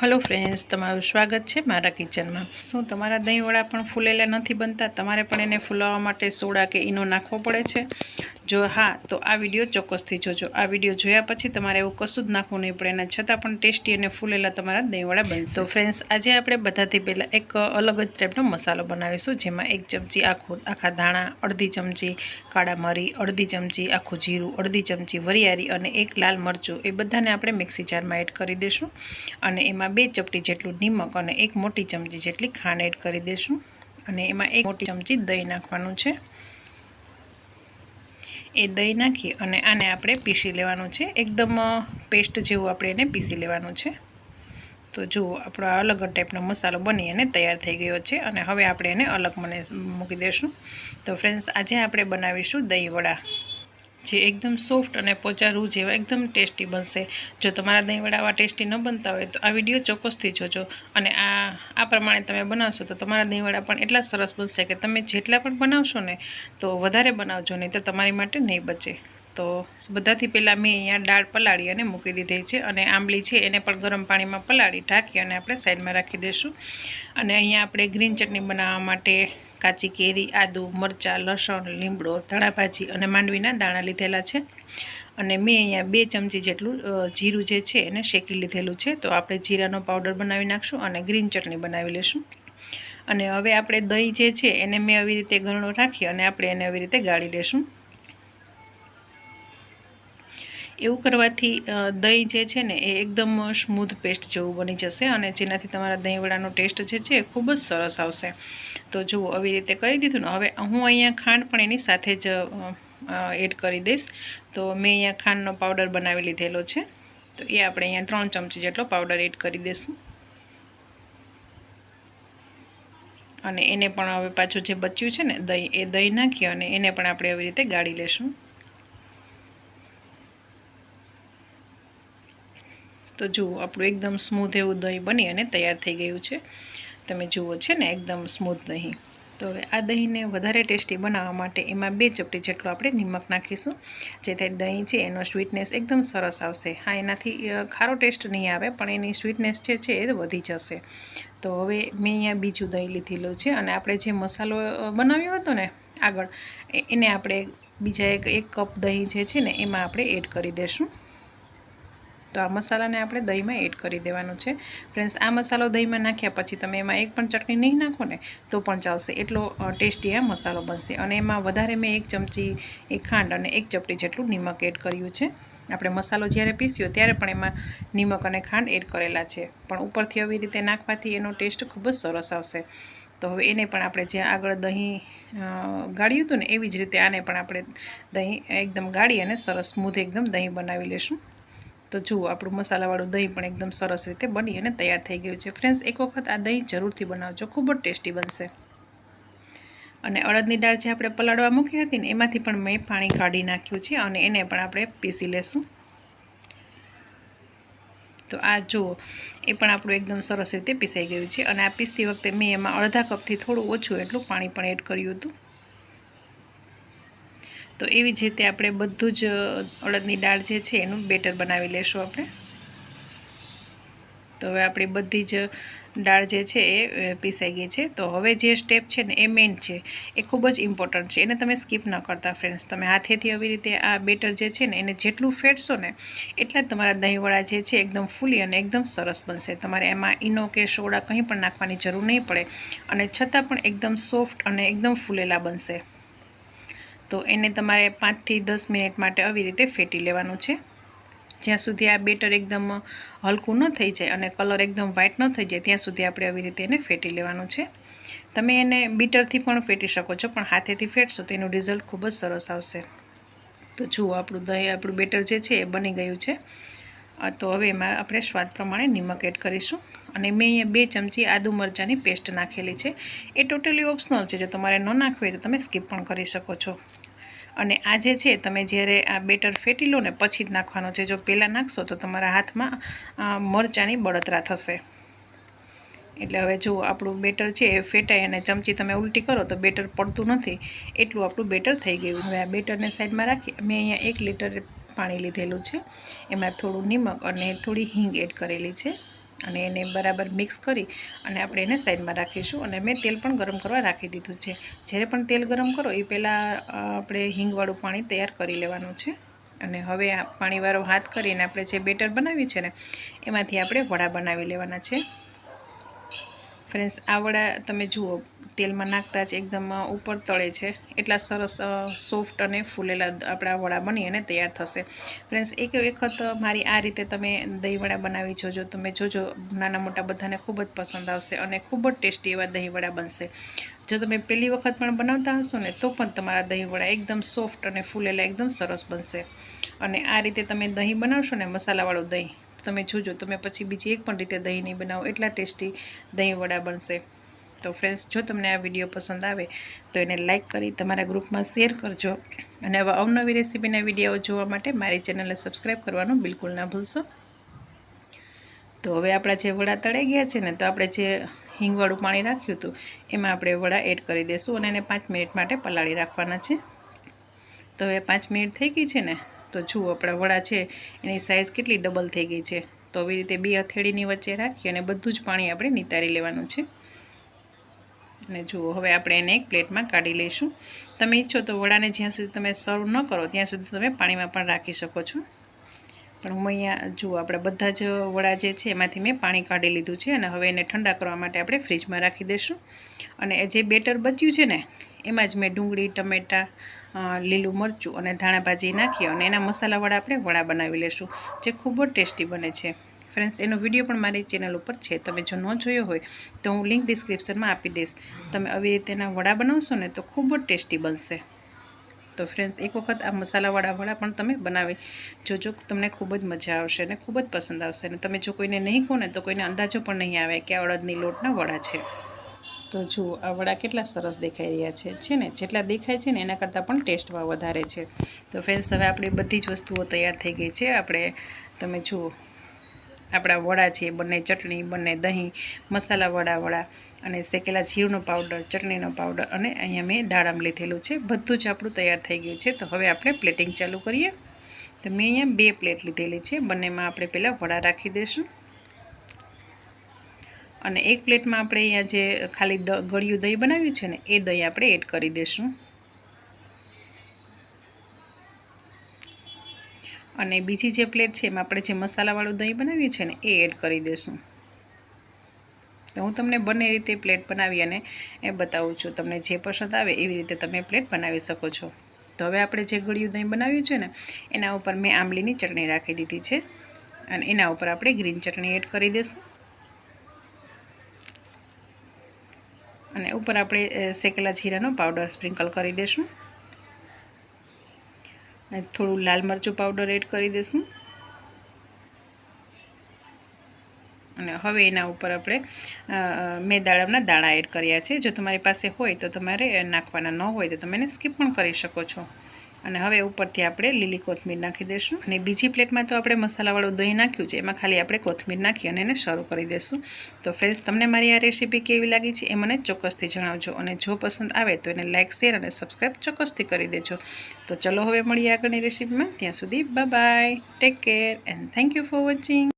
Hello friends તમારું સ્વાગત છે મારા કિચનમાં. શું તમારા દહીંવડા પણ ફૂલેલા નથી બનતા? તમારે પણ એને ફૂલાવવા માટે સોડા કે ઈનો નાખવો પડે છે? જો હા, તો આ વીડિયો ચોક્કસથી જોજો. આ વીડિયો જોયા પછી તમારે એવું કશું જ નાખવું નહીં પડે, એના છતાં પણ ટેસ્ટી અને ફૂલેલા તમારા દહીંવડા બનશે. તો ફ્રેન્ડ્સ આજે આપણે બધાથી પહેલાં એક અલગ જ ટાઈપનો મસાલો બનાવીશું, જેમાં એક ચમચી આખું, આખા ધાણા, અડધી ચમચી કાળા મરી, અડધી ચમચી આખું જીરું, અડધી ચમચી વરિયાળી અને એક લાલ મરચું. એ બધાને આપણે મિક્સી જારમાં એડ કરી દઈશું અને એમાં બે ચપટી જેટલું નિમક અને એક મોટી ચમચી જેટલી ખાંડ એડ કરી દઈશું. અને એમાં એક મોટી ચમચી દહીં નાખવાનું છે. એ દહીં નાખી અને આને આપણે પીસી લેવાનું છે. એકદમ પેસ્ટ જેવું આપણે એને પીસી લેવાનું છે. તો જુઓ, આપણો આ અલગ ટાઈપનો મસાલો બની અને તૈયાર થઈ ગયો છે અને હવે આપણે એને અલગ મને મૂકી દઈશું. તો ફ્રેન્ડ્સ આજે આપણે બનાવીશું દહીં વડા જે એકદમ સોફ્ટ અને પોચારું જેવા એકદમ ટેસ્ટી બનશે. જો તમારા દહીંવડા આવા ટેસ્ટી ન બનતા હોય તો આ વીડિયો ચોક્કસથી જોજો. અને આ આ પ્રમાણે તમે બનાવશો તો તમારા દહીંવડા પણ એટલા સરસ બનશે કે તમે જેટલા પણ બનાવશો ને તો વધારે બનાવજો, નહીં તો તમારી માટે નહીં બચે. તો બધાથી પહેલાં મેં અહીંયા દાળ પલાળી અને મૂકી દીધી છે અને આંબલી છે એને પણ ગરમ પાણીમાં પલાળી ઢાંકી અને આપણે સાઈડમાં રાખી દઈશું. અને અહીંયા આપણે ગ્રીન ચટણી બનાવવા માટે કાચી કેરી, આદુ, મરચાં, લસણ, લીમડો, ધાણાભાજી અને માંડવીના દાણા લીધેલા છે. અને મેં અહીંયા બે ચમચી જેટલું જીરું જે છે એને શેકી લીધેલું છે. તો આપણે જીરાનો પાવડર બનાવી નાખશું અને ગ્રીન ચટણી બનાવી લઈશું અને હવે આપણે દહીં જે છે એને મેં આવી રીતે ગરણો રાખી અને આપણે એને આવી રીતે ગાળી લઈશું એવું કરવાથી દહીં જે છે ને એ એકદમ સ્મૂથ પેસ્ટ જેવું બની જશે અને જેનાથી તમારા દહીંવડાનો ટેસ્ટ જે છે એ ખૂબ જ સરસ આવશે. તો જુઓ, આવી રીતે કરી દીધું ને હવે હું અહીંયા ખાંડ પણ એની સાથે જ એડ કરી દઈશ. તો મેં અહીંયા ખાંડનો પાવડર બનાવી લીધેલો છે. તો એ આપણે અહીંયા ત્રણ ચમચી જેટલો પાવડર એડ કરી દઈશું. અને એને પણ હવે પાછું જે બચ્યું છે ને, દહીં, એ દહીં નાખી અને એને પણ આપણે આવી રીતે ગાળી લેશું. તો જુઓ, આપણું એકદમ સ્મૂથ એવું દહીં બની અને તૈયાર થઈ ગયું છે. તમે જુઓ છે ને, એકદમ સ્મૂથ દહીં. તો હવે આ દહીંને વધારે ટેસ્ટી બનાવવા માટે એમાં બે ચપટી જેટલું આપણે નિમક નાખીશું. જેથી દહીં છે એનો સ્વીટનેસ એકદમ સરસ આવશે. હા, એનાથી ખારો ટેસ્ટ નહીં આવે, પણ એની સ્વીટનેસ જે છે એ વધી જશે. તો હવે મેં અહીંયા બીજું દહીં લીધેલું છે અને આપણે જે મસાલો બનાવ્યો હતો ને આગળ એને આપણે બીજા એક એક કપ દહીં જે છે ને, એમાં આપણે એડ કરી દઈશું તો આ મસાલાને આપણે દહીંમાં એડ કરી દેવાનું છે. ફ્રેન્ડ્સ, આ મસાલો દહીંમાં નાખ્યા પછી તમે એમાં એક પણ ચટણી નહીં નાખો ને, તો પણ ચાલશે. એટલો ટેસ્ટી આ મસાલો બનશે. અને એમાં વધારે મેં એક ચમચી, એક ખાંડ અને એક ચપટી જેટલું નિમક એડ કર્યું છે. આપણે મસાલો જ્યારે પીસ્યો ત્યારે પણ એમાં નિમક અને ખાંડ એડ કરેલા છે. પણ ઉપરથી આવી રીતે નાખવાથી એનો ટેસ્ટ ખૂબ જ સરસ આવશે. તો હવે એને પણ આપણે જ્યાં આગળ દહીં ગાળ્યું હતું ને, એવી જ રીતે આને પણ આપણે દહીં એકદમ ગાળી અને સરસ સ્મૂથ એકદમ દહીં બનાવી લઈશું તો જુઓ, આપણું મસાલાવાળું દહીં પણ એકદમ સરસ રીતે બની અને તૈયાર થઈ ગયું છે. ફ્રેન્ડ્સ, એક વખત આ દહીં જરૂરથી બનાવજો, ખૂબ જ ટેસ્ટી બનશે. અને અડદની દાળ જે આપણે પલાળવા મૂકી હતી ને, એમાંથી પણ મેં પાણી કાઢી નાખ્યું છે અને એને પણ આપણે પીસી લેશું. તો આ જુઓ, એ પણ આપણું એકદમ સરસ રીતે પીસાઈ ગયું છે. અને આ પીસતી વખતે મેં એમાં અડધા કપથી થોડું ઓછું એટલું પાણી પણ એડ કર્યું હતું. તો એવી જ રીતે આપણે બધું જ અડદની દાળ જે છે એનું બેટર બનાવી લેશું આપણે. તો હવે આપણી બધી જ દાળ જે છે એ પીસાઈ ગઈ છે. તો હવે જે સ્ટેપ છે ને એ મેઇન છે, એ ખૂબ જ ઇમ્પોર્ટન્ટ છે. એને તમે સ્કીપ ન કરતા ફ્રેન્ડ્સ. તમે હાથેથી આવી રીતે આ બેટર જે છે ને એને જેટલું ફેટશો ને, એટલા જ તમારા દહીંવડા જે છે એકદમ ફૂલી અને એકદમ સરસ બનશે. તમારે એમાં ઈનો કે સોડા કંઈ પણ નાખવાની જરૂર નહીં પડે અને છતાં પણ એકદમ સોફ્ટ અને એકદમ ફૂલેલા બનશે. તો એને તમારે પાંચથી દસ મિનિટ માટે આવી રીતે ફેટી લેવાનું છે. જ્યાં સુધી આ બેટર એકદમ હલકું ન થઈ જાય અને કલર એકદમ વ્હાઇટ ન થઈ જાય, ત્યાં સુધી આપણે આવી રીતે એને ફેટી લેવાનું છે. તમે એને બીટરથી પણ ફેટી શકો છો, પણ હાથેથી ફેટશો તો એનું રિઝલ્ટ ખૂબ જ સરસ આવશે. તો જુઓ આપણું દહીં, આપણું બેટર જે છે એ બની ગયું છે. તો હવે એમાં આપણે સ્વાદ પ્રમાણે નિમક એડ કરીશું. અને મેં અહીંયા બે ચમચી આદુ મરચાંની પેસ્ટ નાખેલી છે. એ ટોટલી ઓપ્શનલ છે. જો તમારે ન નાખવી હોય તો તમે સ્કીપ પણ કરી શકો છો. અને આ જે છે, તમે જ્યારે આ બેટર ફેટી લો ને પછી જ નાખવાનો છે, જો પહેલાં નાખશો તો તમારા હાથમાં મરચાંની બળતરા થશે. એટલે હવે જો આપણું બેટર છે એ ફેટાય અને ચમચી તમે ઉલટી કરો તો બેટર પડતું નથી. એટલું આપણું બેટર થઈ ગયું. હવે આ બેટરને સાઈડમાં રાખી, મેં અહીંયા એક લીટર પાણી લીધેલું છે. એમાં થોડું નિમક અને થોડી હિંગ એડ કરેલી છે. અને એને બરાબર મિક્સ કરી અને આપણે એને સાઈડમાં રાખીશું. અને મેં તેલ પણ ગરમ કરવા રાખી દીધું છે. જ્યારે પણ તેલ ગરમ કરો, એ પહેલાં આપણે હિંગવાળું પાણી તૈયાર કરી લેવાનું છે. અને હવે આ પાણીવાળો હાથ કરીને આપણે જે બેટર બનાવ્યું છે ને, એમાંથી આપણે વડા બનાવી લેવાના છે. ફ્રેન્ડ્સ આ વડા તમે જુઓ, તેલમાં નાખતા જ એકદમ ઉપર તળે છે. એટલા સરસ સોફ્ટ અને ફૂલેલા આપણા વડા બની અને તૈયાર થશે. ફ્રેન્ડ્સ એક વખત મારી આ રીતે તમે દહીં વડા બનાવી જોજો. તમે જોજો, નાના મોટા બધાને ખૂબ જ પસંદ આવશે અને ખૂબ જ ટેસ્ટી એવા દહીં વડા બનશે. જો તમે પહેલી વખત પણ બનાવતા હશો ને, તો પણ તમારા દહીં વડા એકદમ સોફ્ટ અને ફૂલેલા, એકદમ સરસ બનશે. અને આ રીતે તમે દહીં બનાવશો ને, મસાલાવાળું દહીં તમે જોજો, તમે પછી બીજી એક પણ રીતે દહીં નહીં બનાવો, એટલા ટેસ્ટી દહીં વડા બનશે. તો ફ્રેન્ડ્સ જો તમને આ વીડિયો પસંદ આવે, તો એને લાઇક કરી તમારા ગ્રુપમાં શેર કરજો. અને આવા અવનવી રેસીપીના વીડિયો જોવા માટે મારી ચેનલને સબસ્ક્રાઈબ કરવાનું બિલકુલ ના ભૂલશો. તો હવે આપણા જે વડા તળાઈ ગયા છે ને, તો આપણે જે હિંગવાળું પાણી રાખ્યું હતું, એમાં આપણે વડા એડ કરી દઈશું અને એને પાંચ મિનિટ માટે પલાળી રાખવાના છે. તો હવે પાંચ મિનિટ થઈ ગઈ છે ને તો જુઓ, આપણા વડા છે, એની સાઇઝ કેટલી ડબલ થઈ ગઈ છે. તો આવી રીતે બે હથેળીની વચ્ચે રાખી અને બધું જ પાણી આપણે નિતારી લેવાનું છે. અને જુઓ, હવે આપણે એને એક પ્લેટમાં કાઢી લઈશું. તમે ઈચ્છો તો વડાને જ્યાં સુધી તમે સર્વ ન કરો, ત્યાં સુધી તમે પાણીમાં પણ રાખી શકો છો. પણ હું અહીંયા, જુઓ, આપણે બધા જ વડા જે છે, એમાંથી મેં પાણી કાઢી લીધું છે અને હવે એને ઠંડા કરવા માટે આપણે ફ્રીજમાં રાખી દઈશું. અને જે બેટર બચ્યું છે ને, એમાં જ મેં ડુંગળી, ટમેટાં લીલું મરચું અને ધાણાભાજી નાખી અને એના મસાલાવાળા આપણે વડા બનાવી લઈશું જે ખૂબ જ ટેસ્ટી બને છે. ફ્રેન્ડ્સ, એનો વીડિયો પણ મારી ચેનલ ઉપર છે. તમે જો ન જોયો હોય, તો હું લિંક ડિસ્ક્રિપ્શનમાં આપી દઈશ. તમે આવી રીતેના વડા બનાવશો ને, તો ખૂબ જ ટેસ્ટી બનશે. તો ફ્રેન્ડ્સ, એક વખત આ મસાલાવાળા વડા પણ તમે બનાવી જોજો, તમને ખૂબ જ મજા આવશે અને ખૂબ જ પસંદ આવશે. અને તમે જો કોઈને નહીં કહો ને, તો કોઈને અંદાજો પણ નહીં આવે કે આ અડદની લોટના વડા છે. તો જુઓ, આ વડા કેટલા સરસ દેખાઈ રહ્યા છે છે ને? જેટલા દેખાય છે ને, એના કરતાં પણ ટેસ્ટમાં વધારે છે. તો ફ્રેન્ડ્સ હવે આપણી બધી જ વસ્તુઓ તૈયાર થઈ ગઈ છે. આપણે, તમે જુઓ, આપણા વડા છે, બંને ચટણી, બંને દહીં, મસાલા વડા વડા, અને શેકેલા જીરનો પાવડર ચટણીનો પાવડર અને અહીંયા મેં દાડમ લીધેલું છે. બધું જ આપણું તૈયાર થઈ ગયું છે. તો હવે આપણે પ્લેટિંગ ચાલુ કરીએ. તો મેં અહીંયા બે પ્લેટ લીધેલી છે. બંનેમાં આપણે પહેલાં વડા રાખી દઈશું. અને એક પ્લેટમાં આપણે અહીંયા જે ખાલી ગળ્યું દહીં બનાવ્યું છે ને, એ દહીં આપણે એડ કરી દઈશું. અને બીજી જે પ્લેટ છે, એમાં આપણે જે મસાલાવાળું દહીં બનાવ્યું છે ને, એ એડ કરી દઈશું. તો હું તમને બંને રીતે પ્લેટ બનાવી અને એ બતાવું છું. તમને જે પસંદ આવે એવી રીતે તમે પ્લેટ બનાવી શકો છો. તો હવે આપણે જે ગળ્યું દહીં બનાવ્યું છે ને, એના ઉપર મેં આંબલીની ચટણી રાખી દીધી છે. અને એના ઉપર આપણે ગ્રીન ચટણી એડ કરી દઈશું અને ઉપર આપણે શેકેલા જીરાનો પાવડર સ્પ્રિંકલ કરી દઈશું અને થોડું લાલ મરચું પાવડર એડ કરી દઈશું અને હવે એના ઉપર આપણે મેં દાડમના દાણા એડ કર્યા છે. જો તમારી પાસે હોય તો તમારે નાખવાના ન હોય તો તમે એને સ્કીપ પણ કરી શકો છો. અને હવે ઉપરથી આપણે લીલી કોથમીર નાખી દઈશું. અને બીજી પ્લેટમાં તો આપણે મસાલાવાળું દહીં નાખ્યું છે, એમાં ખાલી આપણે કોથમીર નાખી અને એને શરૂ કરી દઈશું. તો ફ્રેન્ડ્સ તમને મારી આ રેસીપી કેવી લાગી છે એ મને ચોક્કસથી જણાવજો. અને જો પસંદ આવે તો એને લાઇક શેર અને સબસ્ક્રાઈબ ચોક્કસથી કરી દેજો. તો ચલો હવે મળીએ આગળની રેસીપીમાં ત્યાં સુધી bye take care and thank you for watching